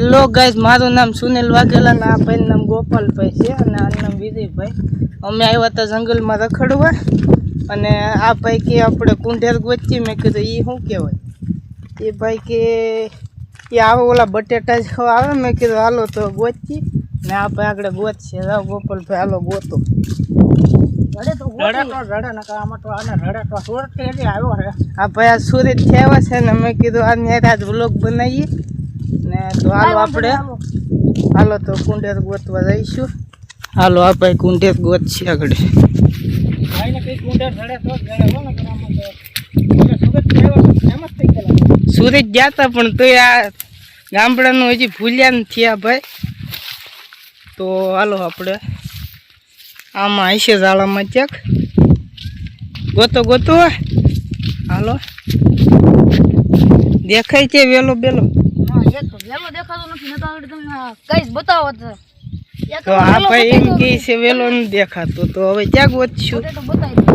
Hello guys મારું નામ સુનિલ વાઘેલા અને આ ભાઈનું નામ ગોપાલભાઈ છે અને આ નામ વિજયભાઈ. અમે આવ્યા હતા જંગલમાં રખડવા અને આ ભાઈ કે આપણે કુંઢેર ગોચી મેં કીધું એ શું કહેવાય? એ ભાઈ કે એ આવે ઓલા બટેટા જ આવે. મેં કીધું હાલો તો ગોચી ને આ ભાઈ આગળ ગોચશે. રાવ ગોપાલભાઈ હાલો ગોતો. છે. આ ભાઈ આ સુરત થયા છે ને મેં કીધું આ ન્યાય આજ વ્લોગ બનાવીએ. ને તો હાલો આપણે હાલો. તો કુંડેર ગોતવા જઈશું. હાલો આ ભાઈ કુંઢેર ગોતશે આગળ. કુંડર તો તો સુરત તો ગયા તા પણ તોય આ ગામડાનું હજી ભૂલ્યા નથી આ ભાઈ. તો હાલો આપણે આમાં હશે ઝાડામાં ચેક ગોતો ગોતો હાલો. દેખાય છે વેલો બેલો. વેલો દેખાતો નથી નતો આગળ તમને બતાવો તો. તો આ ભાઈ એમ કહે છે વેલો નથી દેખાતો તો હવે ક્યાં ગોતશું તો બતાવી દો.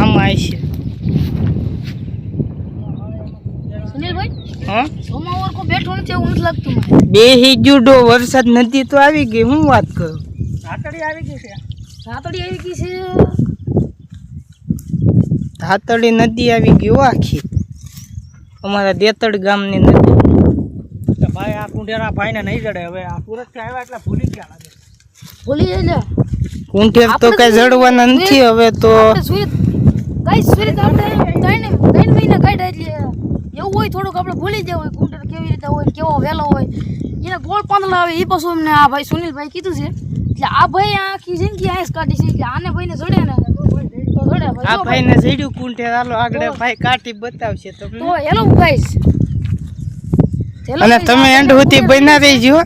આમાં લાગતું બે હિજુડો વરસાદ નથી તો આવી ગઈ હું વાત કરું? ધાતડી આવી ગઈ છે. ધાતડી આવી ગઈ છે. ધાતડી નદી આવી ગઈ આખી. અમારા દેતડ ગામની નદી ભાઈ આ ભાઈ ભાઈને નહીં જડે. હવે આ સુરતથી આવ્યા એટલે ભૂલી ગયા લાગે. ભૂલી જાય કુંઠેર તો કઈ જડવાના નથી હવે તો. કઈ સુરત આપણે ત્રણ ત્રણ મહિના કાઢ્યા એટલે એવું હોય થોડુંક આપણે ભૂલી જાય હોય કુંડર કેવી રીતે હોય કેવો વહેલો હોય. એને ગોળ પાંદડા આવે એ પાછું અમને આ ભાઈ સુનિલભાઈ કીધું છે એટલે આ ભાઈ આખી જિંદગી આઈસ કાઢી છે એટલે આને ભાઈને જડે ને આ ભાઈ ભાઈ. ને જડ્યું કુંઠેર હાલો આગળ ભાઈ કાઢી બતાવશે તો તમને હેલો ગાઈસ અને તમે એન્ડ સુધી બના રહેજો.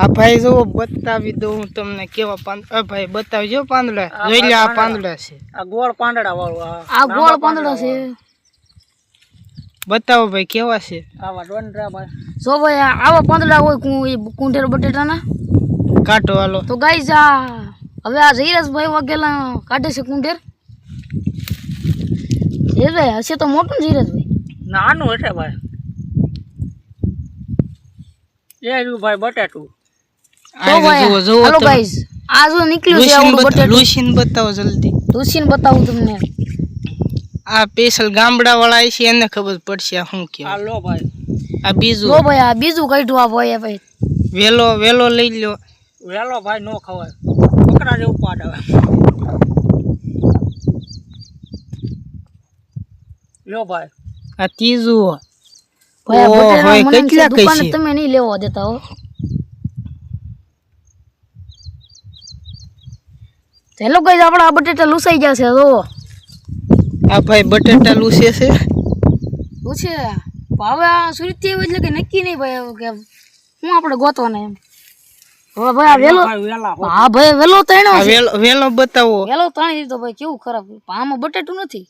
આ ભાઈ જો બતાવી દઉં હું તમને કેવા પાંદડા ભાઈ બતાવી જો પાંદડા. જોઈ લે આ પાંદડા. છે. આ ગોળ પાંદડા વાળું આ ગોળ પાંદડા છે બતાવો ભાઈ કેવા છે? આવા ડોંડરા ભાઈ. જો ભાઈ આવા પાંદડા હોય કું- કુંઢેર બટેટાના. કાઢો હાલો. તો ગાઈસ આ હવે આ ભાઈ વાગેલા કાઢે છે કુંઢેર. ભાઈ હશે તો મોટું ને ભાઈ. નાનું હશે ભાઈ. એ ભાઈ બટાટું. આ જુઓ જુઓ હાલો ગાઈસ આ જો નીકળ્યું છે લુસીન આવડું બટાટું. લુસીન બતાવો જલ્દી. તુસીને બતાવું તમને. આ સ્પેશિયલ ગામડા વાળા છે એને ખબર પડશે આ કે આ લો ભાઈ. આ બીજું. લો ભાઈ આ બીજું કાઢ્યું આ ભાઈ ભાઈ. વેલો વેલો લઈ લ્યો વેલો ભાઈ નો ખવાય. બકરા જેવું પાડ આવે. લો ભાઈ. આ ત્રીજું. દુકાને તમે નહીં લેવા દેતા હો. હેલો ગાઈસ આપણા આ બટેટા લૂસાઈ ગયા છે તો આ ભાઈ બટેટા લૂસે છે. શું હવે આ સુરતથી એટલે કે નક્કી નહીં ભાઈ કે હું આપણે ગોતવાના એમ. હવે ભાઈ આ વેલો હા. ભાઈ વેલો તણ્યો વેલો વેલો બતાવો. વેલો તણી દીધો ભાઈ કેવું ખરાબ. આમાં બટેટું નથી.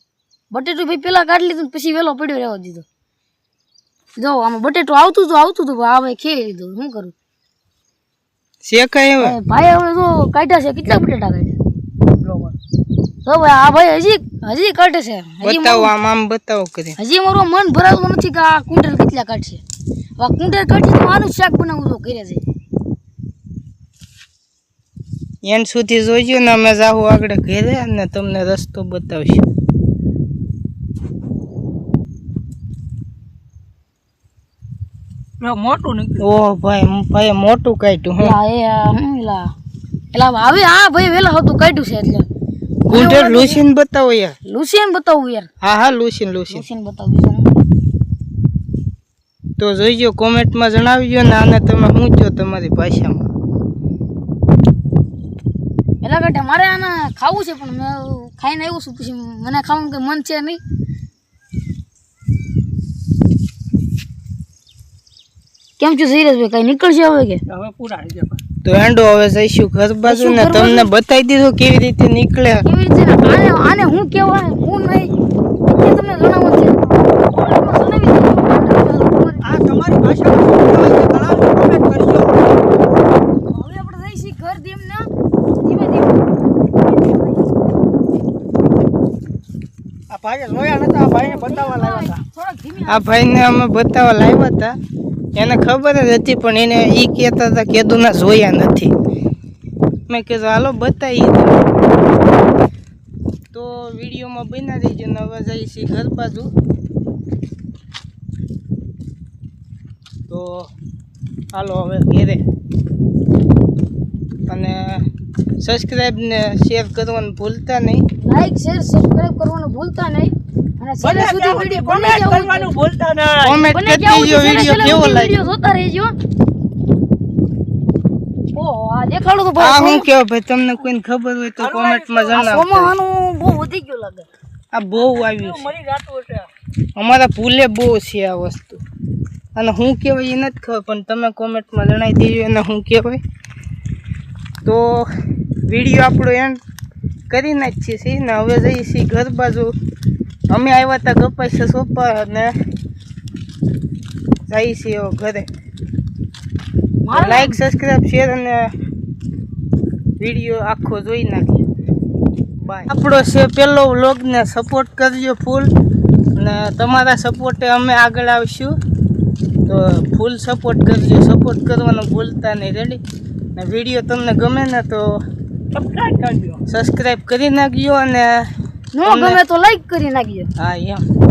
બટેટું ભાઈ પેલા કાઢી લીધું પછી વેલો પડ્યો રહેવા દીધો. જો આમાં બટેટું આવતું હતું આવતું હતું હવે ખેડી લીધું. શું કરું? શેકાય હવે ભાઈ હવે કાઢ્યા છે કેટલા બટેટા કાઢ્યા? જો ભાઈ આ ભાઈ હજી હજી કાઢે છે. બતાવો આમ આમ બતાવો કરી. હજી મારું મન ભરાતું નથી કે આ કુંડલ કેટલા કાઢશે. આ કુંડલ કાઢશે તો આનું શાક બનાવવું તો કરે છે. એન્ડ સુધી જોઈજો ને અમે જાહું આગળ ઘરે અને તમને રસ્તો બતાવશું. મોટું નીકળ્યું. ઓ ભાઈ ભાઈ મોટું કાઢ્યું હું એલા હું એલા એલા હવે આ ભાઈ વેલા હતું કાઢ્યું છે એટલે. કુંઠેર લૂસીન બતાવો યાર. લુસિયન બતાવું યાર. હા હા લૂસીન લૂસીન. લુસિયન બતાવું છે. તો જોઈજો કોમેન્ટમાં જણાવજો ને આને તમે શું છો તમારી ભાષામાં. એલા બેટા મારે આના ખાવું છે પણ મેં ખાઈને આવ્યું છું પછી મને ખાવાનું કે મન છે નહીં. કેમ છો સિરિયસ ભાઈ કઈ નીકળશે હવે કે? હવે પૂરા તો એન્ડો હવે જઈશું ઘર બાજુ ને તમને બતાવી દીધું કેવી રીતે નીકળે. કેવી રીતે? ને આને આને હું કહેવાય હું નહીં. કે તમને જણાવવું છે? આ તમારી ભાષામાં કોમેન્ટ કરજો. હવે આપણે જઈશું ઘર ધીમ ને. ધીમે ધીમે. આ ભાઈ જોયા નતા આ ભાઈને બતાવવા લાવ્યા હતા. આ ભાઈને અમે બતાવવા લાવ્યા હતા. એને ખબર જ હતી, પણ એને એ કહેતા હતા કેદુના જોયા નથી. મેં કીધું, હાલો બતાવી તો વિડીયોમાં બના રહીજો નવા જાય છે ઘર બાજુ. તો હાલો, હવે ઘેરે. અને સબસ્ક્રાઈબ ને શેર કરવાનું ભૂલતા નહીં. લાઈક શેર સબસ્ક્રાઇબ કરવાનું ભૂલતા નહીં. અને છેલ્લે સુધી વીડિયો બને જાવ ભૂલતા ના કોમેન્ટ બને કરી જાવ દેજો વીડિયો કેવો લાગ્યો? વીડિયો જોતા રહેજો. ઓહો આ દેખાડો તો આ ભાઈ હું કેવો ભાઈ? તમને કોઈને ખબર હોય તો કોમેન્ટમાં આ જણાવો સોમાહાનું બહુ વધી ગયું લાગે. આ બહુ આવ્યું છે. મરી જાતું હશે. અમારા ભૂલે બહુ છે આ વસ્તુ. અને હું કહેવાય એ નથી ખબર પણ તમે કોમેન્ટમાં જણાવી દેજો અને હું કહેવાય. તો વીડિયો આપણો એન્ડ કરી નાખીએ છીએ ને હવે જઈએ છીએ ઘર બાજુ. અમે આવ્યા હતા કપાસ સોપા અને જઈ છીએ ઘરે. લાઈક સબસ્ક્રાઈબ શેર અને વીડિયો આખો જોઈ નાખ્યો બાય આપણો છે પહેલો વ્લોગને સપોર્ટ કરજો ફૂલ અને તમારા સપોર્ટે અમે આગળ આવીશું. તો ફૂલ સપોર્ટ કરજો. સપોર્ટ કરવાનું ભૂલતા નહીં. રેડી ને વીડિયો તમને ગમે ને તો સબસ્ક્રાઈબ કરી નાખજો અને ન ગમે તો લાઈક કરી નાખજો. હા એમ.